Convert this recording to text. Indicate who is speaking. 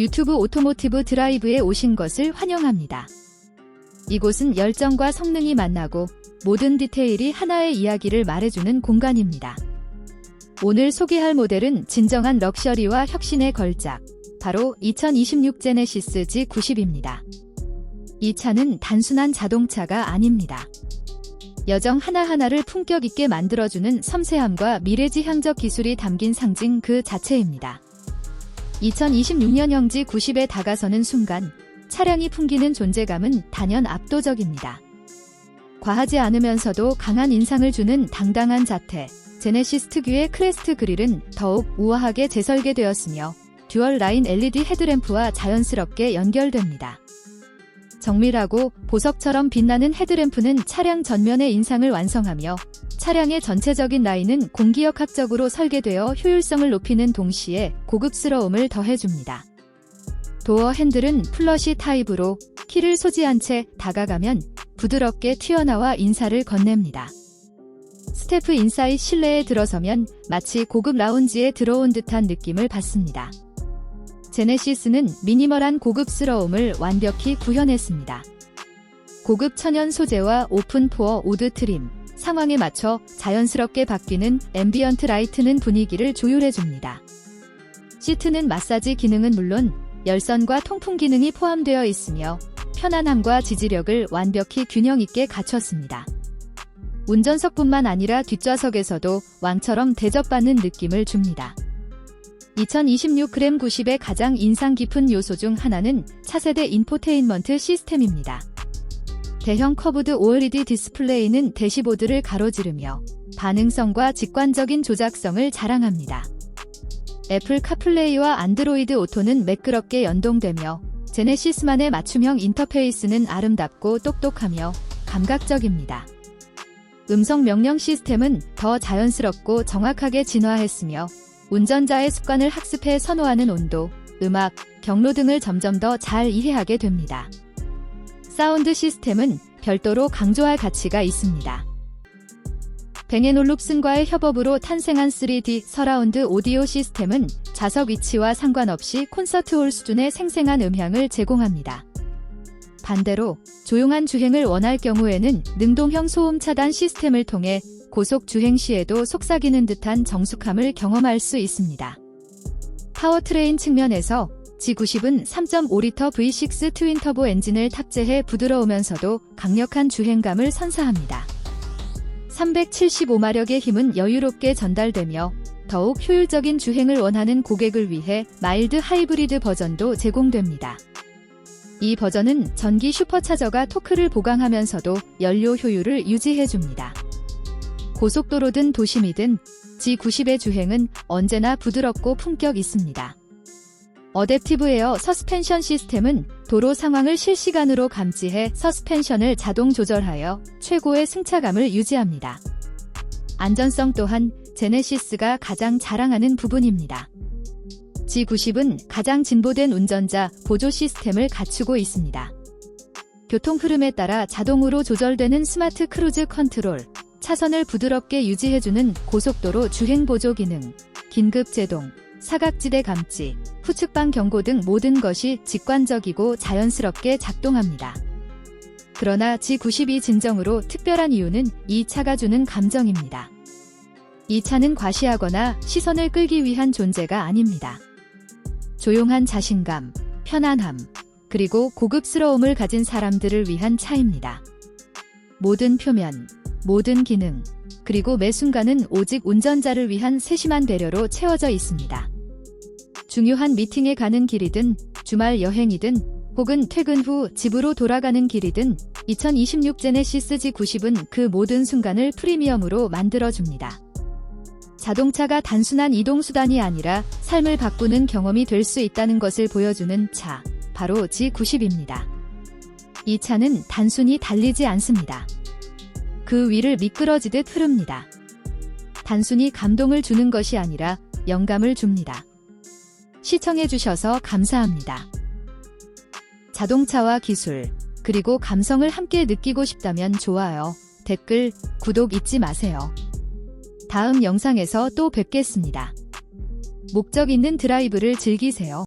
Speaker 1: 유튜브 오토모티브 드라이브에 오신 것을 환영합니다. 이곳은 열정과 성능이 만나고 모든 디테일이 하나의 이야기를 말해주는 공간입니다. 오늘 소개할 모델은 진정한 럭셔리와 혁신의 걸작, 바로 2026 제네시스 G90입니다. 이 차는 단순한 자동차가 아닙니다. 여정 하나하나를 품격 있게 만들어주는 섬세함과 미래지향적 기술이 담긴 상징 그 자체입니다. 2026년형 G90에 다가서는 순간 차량이 풍기는 존재감은 단연 압도적입니다. 과하지 않으면서도 강한 인상을 주는 당당한 자태, 제네시스 특유의 크레스트 그릴은 더욱 우아하게 재설계되었으며 듀얼 라인 LED 헤드램프와 자연스럽게 연결됩니다. 정밀하고 보석처럼 빛나는 헤드램프는 차량 전면의 인상을 완성하며 차량의 전체적인 라인은 공기역학적으로 설계되어 효율성을 높이는 동시에 고급스러움을 더해줍니다. 도어 핸들은 플러시 타입으로 키를 소지한 채 다가가면 부드럽게 튀어나와 인사를 건넵니다. 스태프 인사이 실내에 들어서면 마치 고급 라운지에 들어온 듯한 느낌을 받습니다. 제네시스는 미니멀한 고급스러움을 완벽히 구현했습니다. 고급 천연 소재와 오픈 포어 우드 트림, 상황에 맞춰 자연스럽게 바뀌는 앰비언트 라이트는 분위기를 조율해줍니다. 시트는 마사지 기능은 물론 열선과 통풍 기능이 포함되어 있으며 편안함과 지지력을 완벽히 균형 있게 갖췄습니다. 운전석뿐만 아니라 뒷좌석에서도 왕처럼 대접받는 느낌을 줍니다. 2026g 90의 가장 인상 깊은 요소 중 하나는 차세대 인포테인먼트 시스템입니다. 대형 커브드 OLED 디스플레이는 대시보드를 가로지르며 반응성과 직관적인 조작성을 자랑합니다. 애플 카플레이와 안드로이드 오토는 매끄럽게 연동되며 제네시스만의 맞춤형 인터페이스는 아름답고 똑똑하며 감각적입니다. 음성 명령 시스템은 더 자연스럽고 정확하게 진화했으며 운전자의 습관을 학습해 선호하는 온도, 음악, 경로 등을 점점 더 잘 이해하게 됩니다. 사운드 시스템은 별도로 강조할 가치가 있습니다. 뱅앤올룹슨과의 협업으로 탄생한 3D 서라운드 오디오 시스템은 좌석 위치와 상관없이 콘서트홀 수준의 생생한 음향을 제공합니다. 반대로 조용한 주행을 원할 경우에는 능동형 소음 차단 시스템을 통해 고속 주행 시에도 속삭이는 듯한 정숙함을 경험할 수 있습니다. 파워트레인 측면에서 G90은 3.5리터 V6 트윈터보 엔진을 탑재해 부드러우면서도 강력한 주행감을 선사합니다. 375마력의 힘은 여유롭게 전달되며 더욱 효율적인 주행을 원하는 고객을 위해 마일드 하이브리드 버전도 제공됩니다. 이 버전은 전기 슈퍼차저가 토크를 보강하면서도 연료 효율을 유지해줍니다. 고속도로든 도심이든 G90의 주행은 언제나 부드럽고 품격 있습니다. 어댑티브 에어 서스펜션 시스템은 도로 상황을 실시간으로 감지해 서스펜션을 자동 조절하여 최고의 승차감을 유지합니다. 안전성 또한 제네시스가 가장 자랑하는 부분입니다. G90은 가장 진보된 운전자 보조 시스템을 갖추고 있습니다. 교통 흐름에 따라 자동으로 조절되는 스마트 크루즈 컨트롤, 차선을 부드럽게 유지해주는 고속도로 주행 보조 기능, 긴급 제동, 사각지대 감지, 후측방 경고 등 모든 것이 직관적이고 자연스럽게 작동합니다. 그러나 G92 진정으로 특별한 이유는 이 차가 주는 감정입니다. 이 차는 과시하거나 시선을 끌기 위한 존재가 아닙니다. 조용한 자신감, 편안함, 그리고 고급스러움을 가진 사람들을 위한 차입니다. 모든 표면, 모든 기능, 그리고 매 순간은 오직 운전자를 위한 세심한 배려로 채워져 있습니다. 중요한 미팅에 가는 길이든 주말 여행이든 혹은 퇴근 후 집으로 돌아가는 길이든 2026 제네시스 G90은 그 모든 순간을 프리미엄으로 만들어줍니다. 자동차가 단순한 이동수단이 아니라 삶을 바꾸는 경험이 될 수 있다는 것을 보여주는 차, 바로 G90입니다. 이 차는 단순히 달리지 않습니다. 그 위를 미끄러지듯 흐릅니다. 단순히 감동을 주는 것이 아니라 영감을 줍니다. 시청해주셔서 감사합니다. 자동차와 기술, 그리고 감성을 함께 느끼고 싶다면 좋아요, 댓글, 구독 잊지 마세요. 다음 영상에서 또 뵙겠습니다. 목적 있는 드라이브를 즐기세요.